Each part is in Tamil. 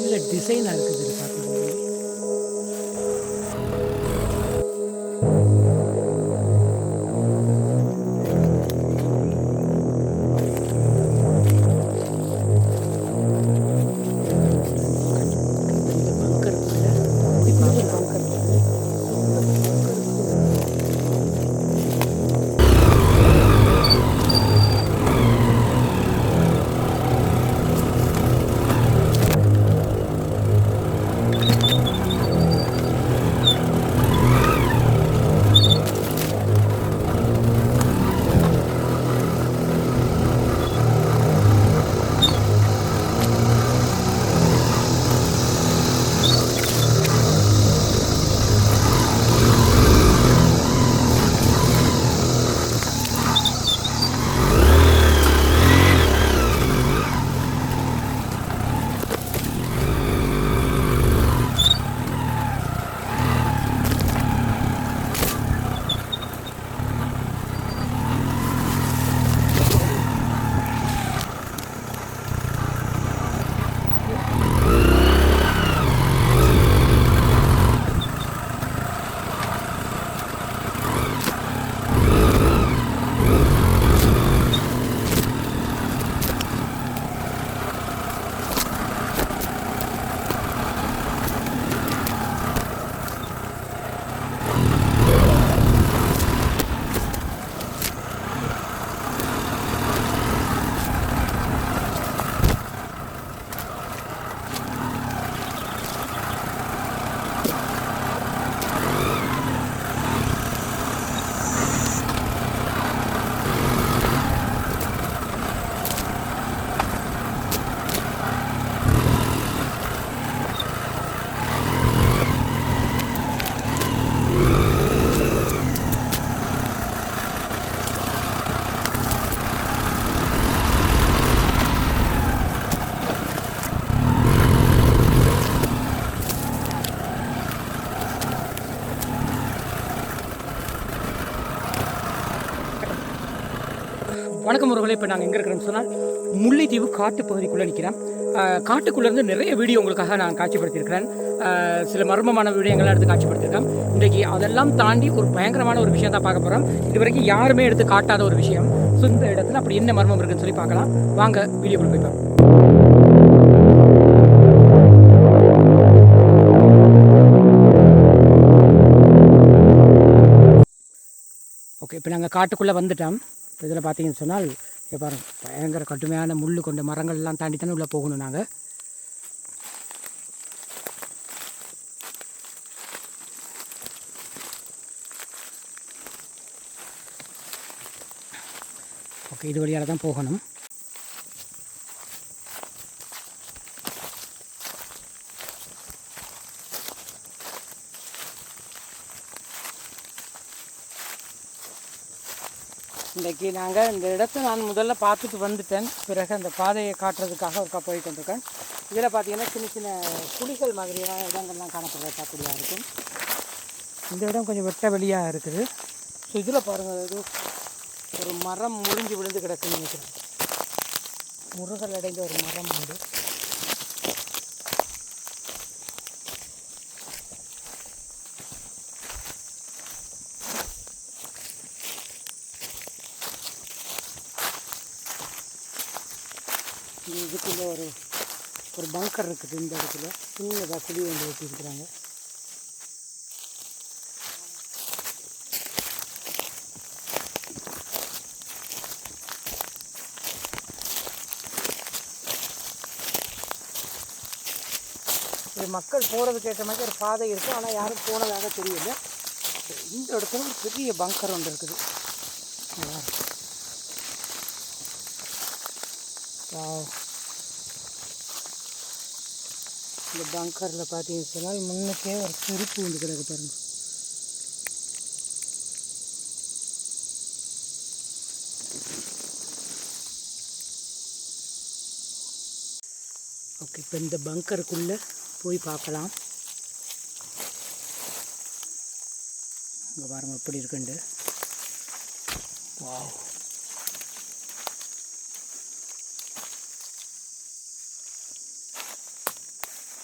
நல்ல டிசைனாக இருக்குது. வணக்கம் இப்போ நாங்கள் எங்கே இருக்கிறோம்னு சொன்னால் முல்லைத்தீவு காட்டு பகுதிக்குள்ளே நிற்கிறேன் காட்டுக்குள்ளேருந்து நிறைய வீடியோ உங்களுக்காக நான் காட்சிப்படுத்தியிருக்கிறேன். சில மர்மமான வீடியோங்கள்லாம் எடுத்து காட்சிப்படுத்தியிருக்கேன். இன்றைக்கு அதெல்லாம் தாண்டி ஒரு பயங்கரமான ஒரு விஷயம் தான் பார்க்க போகிறோம் இது வரைக்கும் யாருமே எடுத்து காட்டாத ஒரு விஷயம். ஸோ இந்த இடத்துல அப்படி என்ன மர்மம் இருக்குன்னு சொல்லி பார்க்கலாம். வாங்க வீடியோ போய் பார்ப்போம். ஓகே இப்போ நாங்கள் காட்டுக்குள்ளே வந்துட்டோம். இதில் பார்த்தீங்கன்னு சொன்னால் இப்போ பாருங்கள் பயங்கர கடுமையான முள் கொண்ட மரங்கள்லாம் தாண்டி தானே உள்ளே போகணும் நாங்கள் ஓகே இது வழியால் தான் போகணும். இன்றைக்கி நாங்கள் இந்த இடத்த நான் முதல்ல பார்த்துட்டு வந்துட்டேன். பிறகு அந்த பாதையை காட்டுறதுக்காக ஒருக்கா போயிட்டு வந்திருக்கேன். இதில் பார்த்தீங்கன்னா சின்ன சின்ன குழிகள் மாதிரியான இடங்கள்லாம் காணப்படுற பார்க்கக்கூடியதாக இருக்கும். இந்த இடம் கொஞ்சம் வெட்ட வெளியாக இருக்குது. ஸோ இதில் பாருங்கள் ஏதோ ஒரு மரம் முறிஞ்சு விழுந்து கிடக்குன்னு நினைக்கிறேன். முருகல் அடைந்த ஒரு மரம் உண்டு. இதுக்குள்ளே ஒரு ஒரு பங்கர் இருக்குது இந்த இடத்துல. சின்னதாக குழி வந்து வச்சுருக்குறாங்க இது மக்கள் போகிறதுக்கு ஏற்ற மாதிரி ஒரு பாதை இருக்குது ஆனால் யாரும் போனதாக தெரியல. இந்த இடத்துல ஒரு பெரிய பங்கர் ஒன்று இருக்குது. Wow. இந்த பங்கரில் பார்த்தீங்கன்னு சொன்னால் முன்னுக்கே ஒரு செருப்பு வந்து கிடக்கு பாருங்க. ஓகே இப்போ இந்த பங்கருக்குள்ளே போய் பார்க்கலாம். இங்கே பாருங்கள் எப்படி இருக்குண்டு வாவ்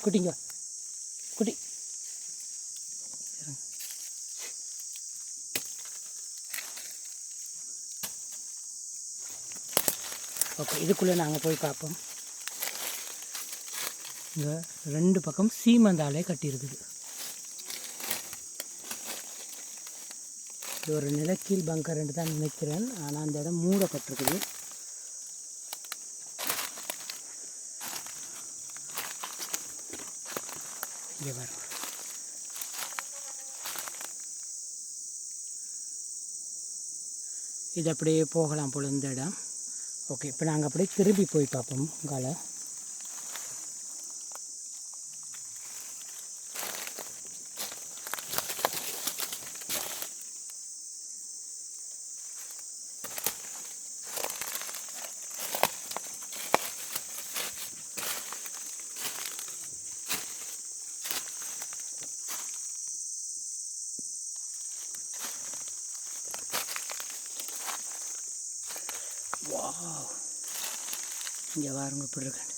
குட்டிங்க குட்டி ஓகே இதுக்குள்ளே நாங்கள் போய் பார்ப்போம். இந்த ரெண்டு பக்கம் சீமந்தாலே கட்டியிருக்குது இது ஒரு நிலக்கீழ் பங்கர்ன்னு தான் நினைக்கிறேன். ஆனால் அந்த இடம் மூடப்பட்டிருக்குது. இங்கே இது அப்படியே போகலாம் போல இந்த இடம். ஓகே இப்போ நாங்கள் அப்படியே திரும்பி போய் பார்ப்போம் காலை இங்கே பாருங்க இப்படி இருக்கேன்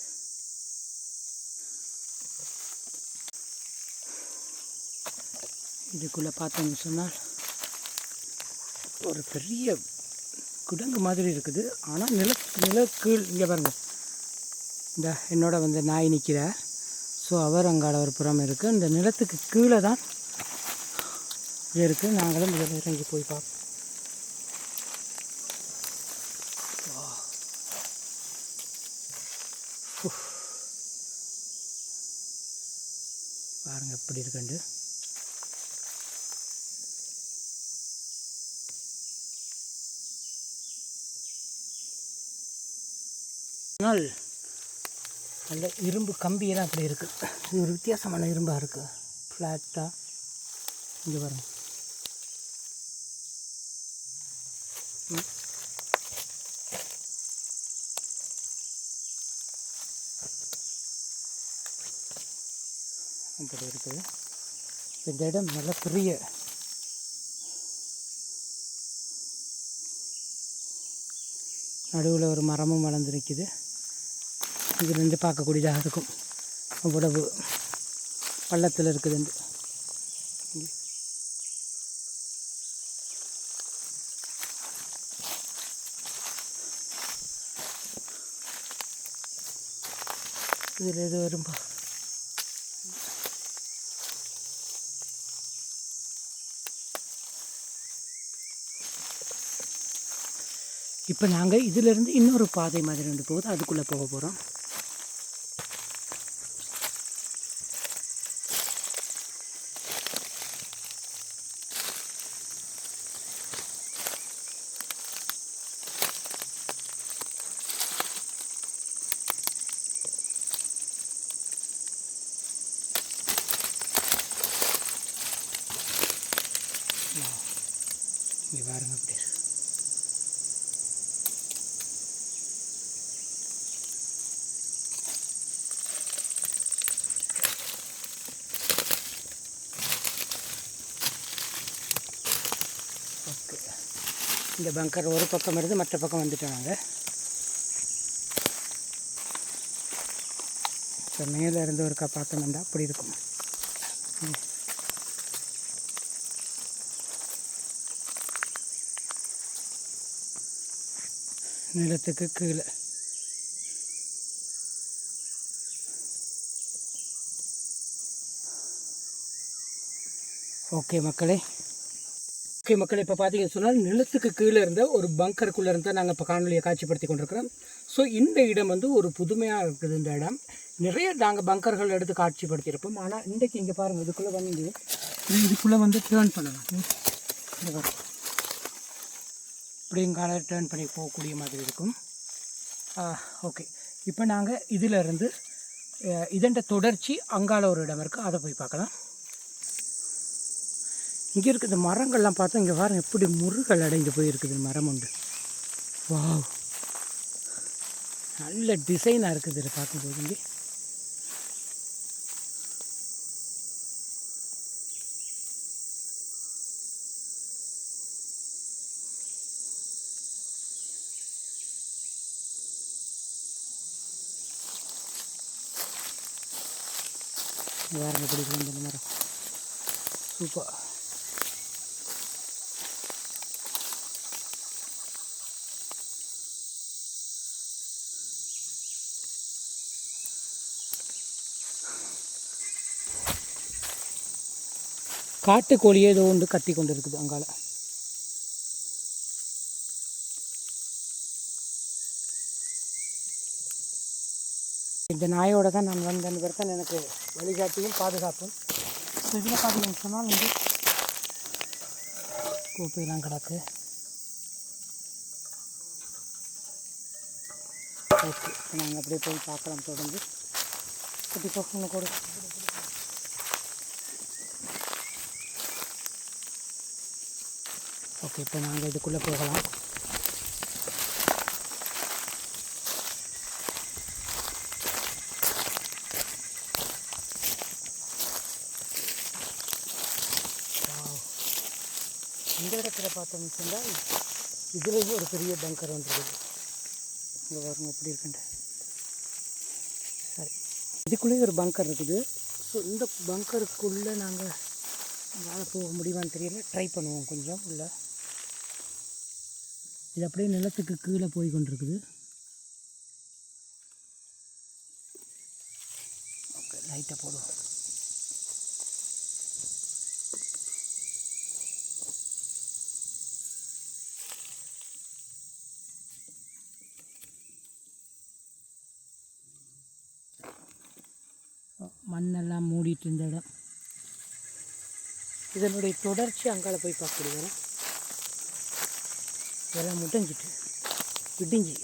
இதுக்குள்ளே பார்த்தோம்னு சொன்னால் ஒரு பெரிய குடங்கு மாதிரி இருக்குது. ஆனால் நில நிலக்கீழ் இங்கே பாருங்க. இந்த என்னோட வந்து நாய் நிற்கிறார் ஸோ அவர் அங்காட ஒரு புறம் இருக்குது இந்த நிலத்துக்கு கீழே தான் இருக்குது நாங்களும் இதில் இறங்கி போய் பார்ப்போம் பாருங்க எப்படி இருக்குண்டு. ஆனால் நல்ல இரும்பு கம்பியெல்லாம் அப்படி இருக்குது இது ஒரு வித்தியாசமான இரும்பாக இருக்குது ஃப்ளாட்டாக இங்கே வரும் ம். அப்படி இருக்குது இந்த இடம் நல்ல பெரிய நடுவில் ஒரு மரமும் வளர்ந்து நிற்கிது இங்கிருந்து பார்க்கக்கூடியதாக இருக்கும் அவ்வளவு பள்ளத்தில் இருக்குது இங்கே. இதில் எது வரும்பா இப்போ நாங்கள் இதிலிருந்து இன்னொரு பாதை மாதிரி ரெண்டு போகுது. அதுக்குள்ளே போக போகிறோம் இங்கே பாருங்க அப்படி இந்த பங்கர் ஒரு பக்கம் இருந்து மற்ற பக்கம் வந்துட்டோம் நாங்கள் இப்போ மேலே இருந்து ஒருக்கா வந்தால் அப்படி இருக்கும். நிலத்துக்கு கீழே. ஓகே மக்களே. ஓகே மக்கள் இப்போ பார்த்தீங்கன்னு சொன்னால் நிலத்துக்கு கீழே இருந்த ஒரு பங்கருக்குள்ளே இருந்தால் நாங்கள் இப்போ காணொலியை காட்சிப்படுத்தி கொண்டிருக்கிறோம். ஸோ இந்த இடம் வந்து ஒரு புதுமையாக இருக்குது இந்த இடம். நிறைய நாங்கள் பங்கர்கள் எடுத்து காட்சிப்படுத்தியிருப்போம். ஆனால் இன்றைக்கு இங்கே பாருங்கள் இதுக்குள்ளே வந்து இதுக்குள்ளே வந்து டேர்ன் பண்ணலாம். இப்படிங்கால டேர்ன் பண்ணி போகக்கூடிய மாதிரி இருக்கும். ஓகே இப்போ நாங்கள் இதிலிருந்து இதண்ட தொடர்ச்சி அங்கால ஒரு இடம் இருக்குது அதை போய் பார்க்கலாம். இங்கே இருக்க இந்த மரங்கள்லாம் பார்த்தா இங்கே பாருங்க எப்படி முருகல் அடைந்து போயிருக்குது மரம் உண்டு வாவ். நல்ல டிசைனாக இருக்குது இதில் பார்க்கும்போது இங்கே. வேறு பிடிக்கும் இந்த மரம். சூப்பர். காட்டுக்கோழியே ஏதோ ஒன்று கத்தி கொண்டு இருக்குது அங்கால. இந்த நாயோட தான் நான் வந்தேன் பிறகு தான் எனக்கு வழிகாட்டியும் பாதுகாப்பும். ஸோ இதில் பார்த்தீங்கன்னு சொன்னால் வந்து கோப்பையெல்லாம் கிடக்கு. ஓகே நாங்கள் அப்படியே போய் பார்க்கலாம் தொடர்ந்து. குட்டி பசங்க கூட ஓகே இப்போ நாங்கள் இதுக்குள்ளே போகலாம். இந்த இடத்துல பார்த்தோம்னு சொன்னால் இதுலேயும் ஒரு பெரிய பங்கர் வந்துருக்குது இங்கே பாருங்க எப்படி இருக்குன்ட்டு. சரி. இதுக்குள்ளேயே ஒரு பங்கர் இருக்குது. ஸோ இந்த பங்கருக்குள்ளே நாங்கள் மேலே போக முடியுமான்னு தெரியல. ட்ரை பண்ணுவோம் கொஞ்சம் உள்ளே. இது அப்படியே நிலத்துக்கு கீழே போய் கொண்டிருக்குது. ஓகே லைட்டை போடுவோம். மண்ணெல்லாம் மூடிட்டு இருந்த இடம். இதனுடைய தொடர்ச்சி அங்கால போய் பார்க்கக்கூடிய இதெல்லாம் முட்டஞ்சிட்டு விடிஞ்சு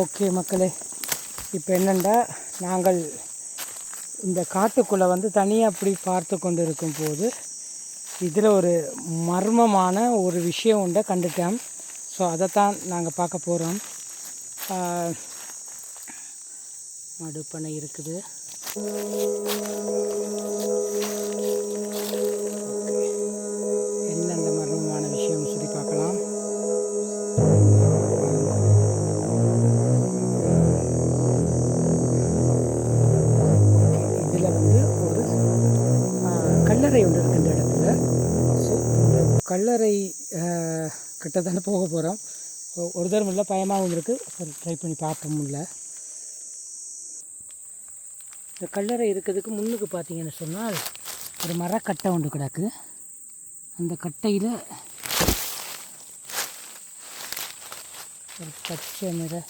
ஓகே மக்களே இப்போ என்னென்னா நாங்கள் இந்த காட்டுக்குள்ளே வந்து தனியாக அப்படி பார்த்து கொண்டு இருக்கும் போது இதில் ஒரு மர்மமான ஒரு விஷயம் உண்டை கண்டுட்டேன். ஸோ அதைத்தான் நாங்கள் பார்க்க போகிறோம் மடுப்பனை இருக்குது. எந்தெந்த மர்மமான விஷயம்னு சொல்லி பார்க்கலாம். இதில் வந்து ஒரு கல்லறை ஒன்று இருக்கு இந்த இடத்துல. ஸோ இந்த கல்லறை கிட்ட தானே போக போகிறோம் ஒரு தரம் இல்லை பயமாகவும் இருக்குது சரி ட்ரை பண்ணி பார்ப்போம் இல்லை இந்த கல்லறை இருக்கிறதுக்கு முன்னுக்கு பார்த்தீங்கன்னு சொன்னால் ஒரு மரக்கட்டை ஒன்று கிடக்கு. அந்த கட்டையில் ஒரு பச்சை நிற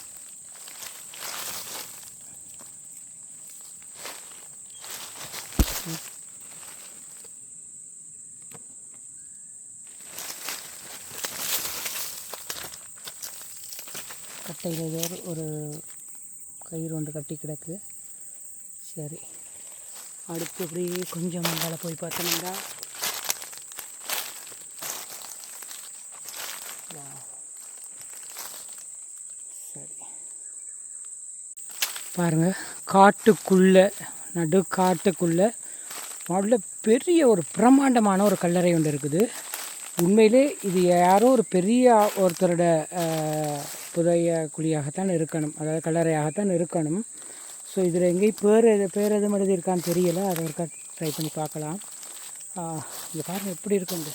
கட்டையில் ஏதோ ஒரு- ஒரு கயிறு ஒன்று கட்டி கிடக்கு. சரி. அடுத்து அப்படியே கொஞ்சம் மேலே போய் பார்த்தோம்னா சரி. பாருங்க காட்டுக்குள்ளே நடு காட்டுக்குள்ளே நல்ல பெரிய ஒரு பிரம்மாண்டமான ஒரு கல்லறை ஒன்று இருக்குது. உண்மையிலே இது யாரோ ஒரு பெரிய ஒருத்தரோட புதைய குழியாகத்தான் இருக்கணும். அதாவது கல்லறையாகத்தான் இருக்கணும். ஸோ இதில் எங்கேயும் பேர் எது பேர் எதுவும் எழுதியிருக்கான்னு தெரியல. அதை ஒருக்கா ட்ரை பண்ணி பார்க்கலாம். இங்கே பாருங்கள் எப்படி இருக்குங்க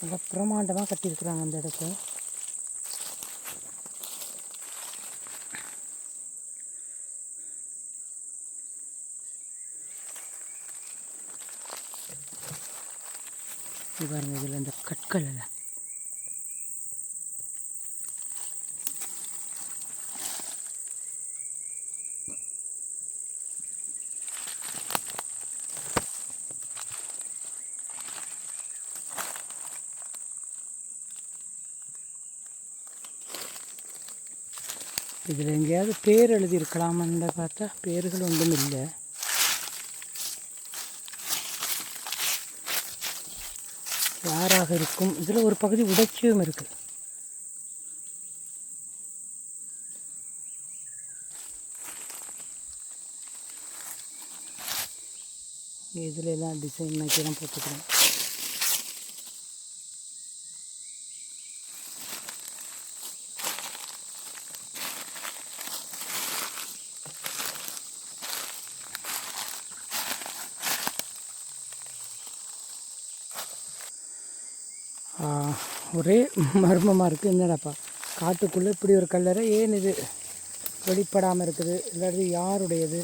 நல்லா பிரமாண்டமாக கட்டியிருக்கிறாங்க அந்த இடத்த. இது பாருங்க இதில் இந்த கற்கள் எல்லாம். இதில் எங்கேயாவது பேர் எழுதியிருக்கலாமான்னு பார்த்தா பேர்கள் ஒன்றும் இல்லை. யாராக இருக்கும்? இதில் ஒரு பகுதி உடைச்சியும் இருக்குது இதில் எல்லாம் டிசைன் நக்கி தான் போட்டுக்கிறேன். ஒரே மர்மமாக இருக்குது என்னடாப்பா? காட்டுக்குள்ளே இப்படி ஒரு கல்லறை? ஏன் இது வெளிப்படாமல் இருக்குது? இல்லாட்டி யாருடையது?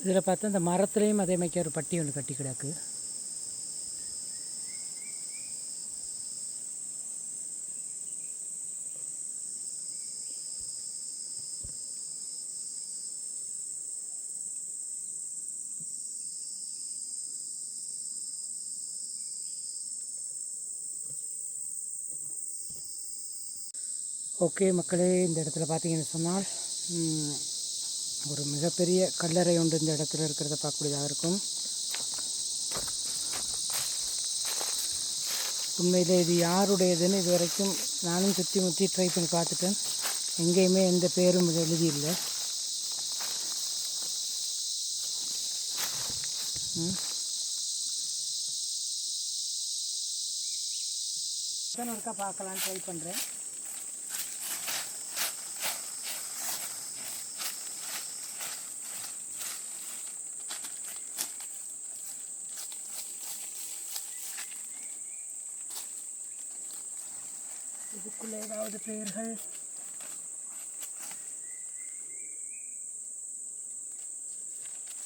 இதில் பார்த்தா இந்த மரத்துலேயும் அதே மாதிரி ஒரு பட்டி ஒன்று கட்டி கிடக்கு. ஓகே மக்களே இந்த இடத்துல பார்த்தீங்கன்னு சொன்னால் ஒரு மிகப்பெரிய கல்லறை ஒன்று இந்த இடத்துல இருக்கிறத பார்க்கக்கூடியதாக இருக்கும். உண்மையில் இது யாருடையதுன்னு இது வரைக்கும் நானும் சுற்றி முற்றி ட்ரை பண்ணி பார்த்துட்டேன். எங்கேயுமே எந்த பேரும் இது எழுதியில்லை. ம். எத்தனை இருக்கா பார்க்கலான்னு ட்ரை பண்ணுறேன் இதுக்குள்ள ஏதாவது பெயர்கள்?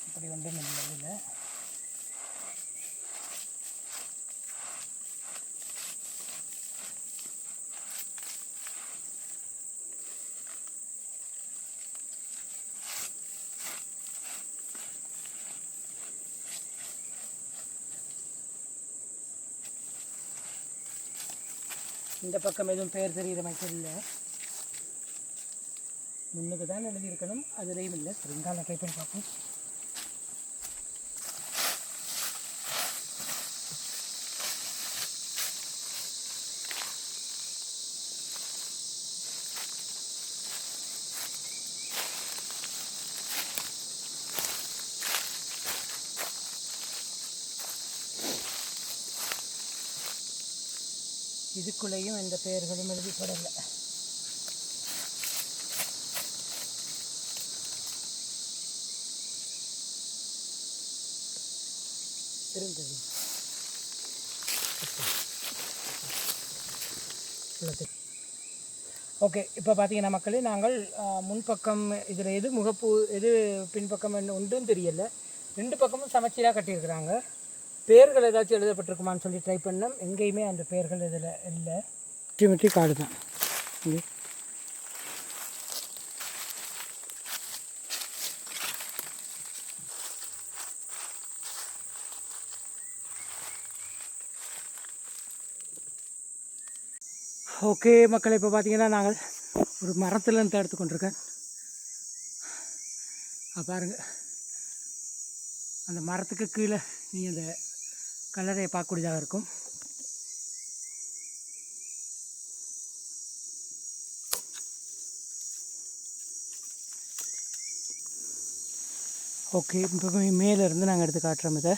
இப்படி ஒன்றும் இல்லை. இந்த பக்கம் எதுவும் பெயர் தெரிகிற மாதிரி தெரியல. முன்னுக்கு தான் எழுதியிருக்கணும். அதுலேயும் இல்லை. சரிங்கால ட்ரை பண்ணி பார்ப்போம். இதுக்குள்ளேயும் எந்த பெயர்களும் எழுதிப்படலை. இருந்தது ஓகே இப்போ பார்த்தீங்கன்னா மக்களே நாங்கள் முன்பக்கம் இதில் எது முகப்பு எது பின்பக்கம் என்ன ஒன்றும் தெரியல. ரெண்டு பக்கமும் சமச்சீராக கட்டியிருக்கிறாங்க. பேர்கள் ஏதாச்சும் எழுதப்பட்டிருக்குமான்னு சொல்லி ட்ரை பண்ணோம். எங்கேயுமே அந்த பேர்கள் இதில் இல்லை. முட்டி முட்டி காடு தான். இங்கே. ஓகே மக்கள் இப்போ பார்த்தீங்கன்னா நாங்கள் ஒரு மரத்துல இருந்து எடுத்து கொண்டிருக்கேன். பாருங்கள் அந்த மரத்துக்கு கீழே நீங்கள் அந்த கலரை பார்க்கக்கூடியதாக இருக்கும். ஓகே இப்போ மேலே இருந்து நாங்கள் எடுத்து காட்டுறோம் இதை.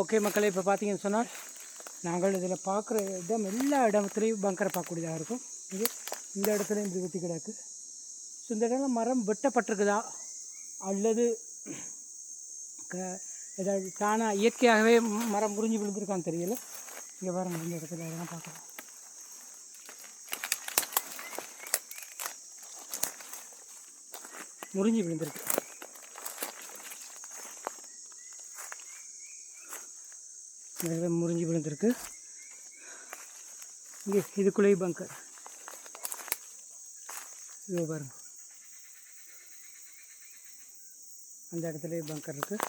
ஓகே மக்களே இப்போ பார்த்தீங்கன்னு சொன்னால் நாங்கள் இதில் பார்க்குற இடம் எல்லா இடத்துலையும் பங்கரை பார்க்கக்கூடியதாக இருக்கும். இது இந்த இடத்துலையும் இப்படி வெட்டி கிடக்கு. ஸோ இந்த இடம்ல மரம் வெட்டப்பட்டிருக்குதா? அல்லது க ஏதாவது தானாக இயற்கையாகவே மரம் முறிஞ்சு விழுந்திருக்கான்னு தெரியல. இங்கே பாருங்க இந்த இடத்துல அதெல்லாம் பார்க்கலாம் முறிஞ்சு விழுந்திருக்கு. நிறைய முறிஞ்சு விழுந்திருக்கு. இங்கே இதுக்குள்ளேயும் பங்கர் இதோ பாருங்க. அந்த இடத்துலயே பங்கர் இருக்குது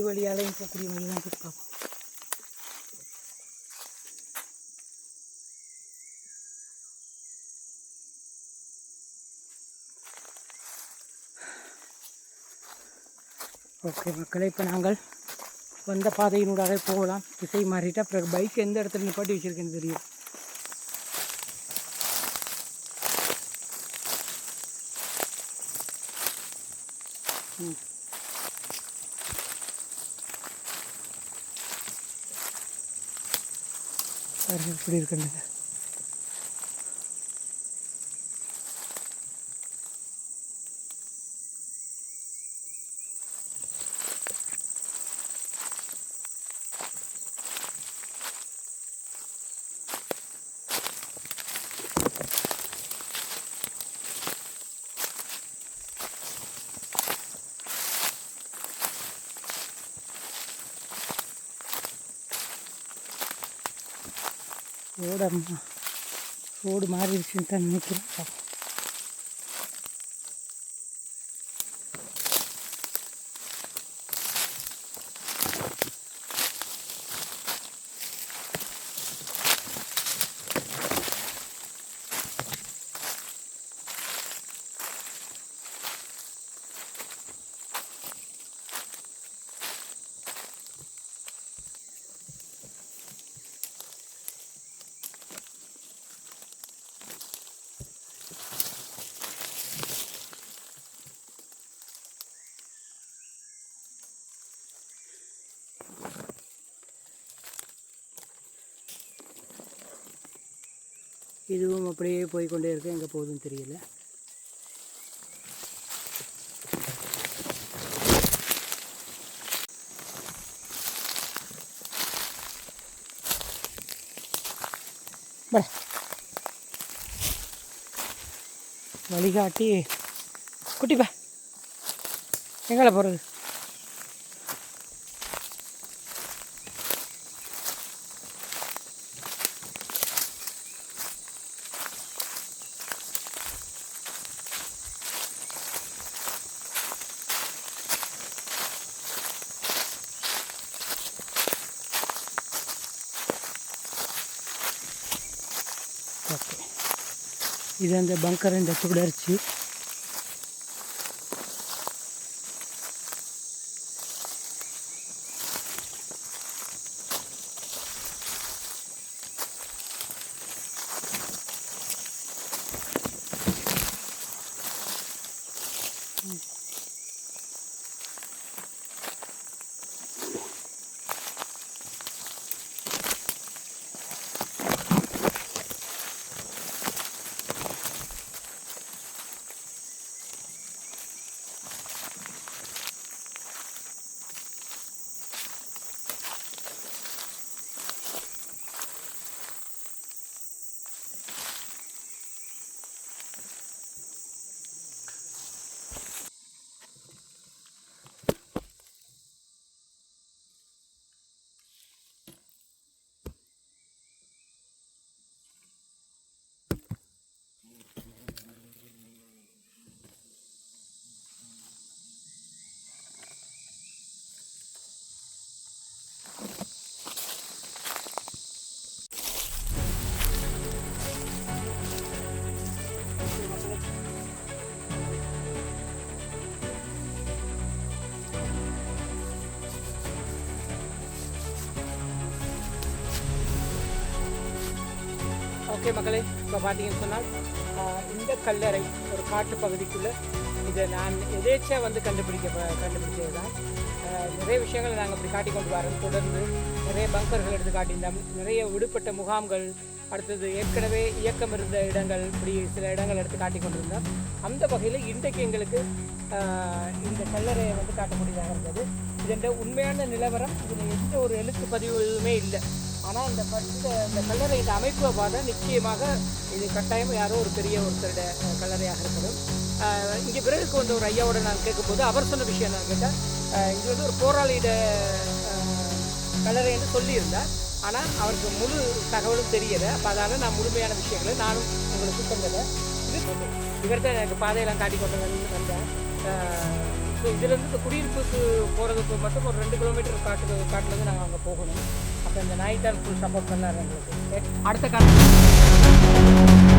இது வழியாலையும் போகக்கூடிய வழி தான் போய் பார்ப்போம். ஓகே மக்களே இப்போ நாங்கள் வந்த பாதையினூடாக போகலாம். திசை மாறிட்டா பிறகு பைக் எந்த இடத்துல நிப்பாட்டி வச்சுருக்கேன்னு தெரியும். எப்படி இருக்குன்னு. ரோடு ரோடு மாறிடுச்சுன்னு தான் நினைக்கிறேன். இதுவும் அப்படியே போய்கொண்டே இருக்கு. எங்கே போகுதுன்னு தெரியல. வழிகாட்டி. குட்டிப்பா எங்களை போகிறது இது அந்த பங்கரின் தொடர்ச்சி ஓகே மக்களே இப்போ பார்த்தீங்கன்னு சொன்னால் ஆஹ், இந்த கல்லறை ஒரு காட்டு பகுதிக்குள்ளே இதை நான் எதேச்சியாக வந்து கண்டுபிடிக்க கண்டுபிடிச்சது தான் நிறைய விஷயங்களை நாங்கள் இப்படி காட்டி கொண்டு வரோம். தொடர்ந்து நிறைய பங்கர்கள் எடுத்து காட்டியிருந்தோம். நிறைய விடுபட்ட முகாம்கள் அடுத்தது ஏற்கனவே இயக்கம் இருந்த இடங்கள் இப்படி சில இடங்கள் எடுத்து காட்டி கொண்டிருந்தோம். அந்த வகையில் இன்றைக்கு எங்களுக்கு ஆஹ், இந்த கல்லறையை வந்து காட்டக்கூடியதாக இருந்தது. இதென்ற உண்மையான நிலவரம் இதில் எந்த ஒரு எழுத்து பதிவுமே இல்லை. ஆனால் இந்த ப- இந்த இந்த கல்லறையின் அமைப்பை பார்த்தா நிச்சயமாக இது கட்டாயம் யாரோ ஒரு பெரிய ஒருத்தருடைய கல்லறையாக இருக்கணும் இங்கே பிறகு வந்த ஒரு ஐயாவோட நான் கேட்கும்போது அவர் சொன்ன விஷயம் நான் கேட்டேன் இது வந்து ஒரு போராளியிட கல்லறை என்று சொல்லியிருந்தார். ஆனால் அவருக்கு முழு தகவலும் தெரியலை. அப்போ அதனால் நான் முழுமையான விஷயங்களை நானும் உங்களுக்கு சொல்லலை இது இவர் தான் எனக்கு பாதையெல்லாம் காட்டி கொண்டு வந்தேன் ஸோ இதுலேருந்து இந்த குடியிருப்புக்கு போகிறதுக்கு மட்டும் ஒரு ரெண்டு கிலோமீட்டர் காட்டு காட்டிலேருந்து நாங்கள் அங்கே போகணும். அப்போ இந்த நாய் ஃபுல் சப்போர்ட் பண்ணார் எங்களுக்கு. அடுத்த காலம்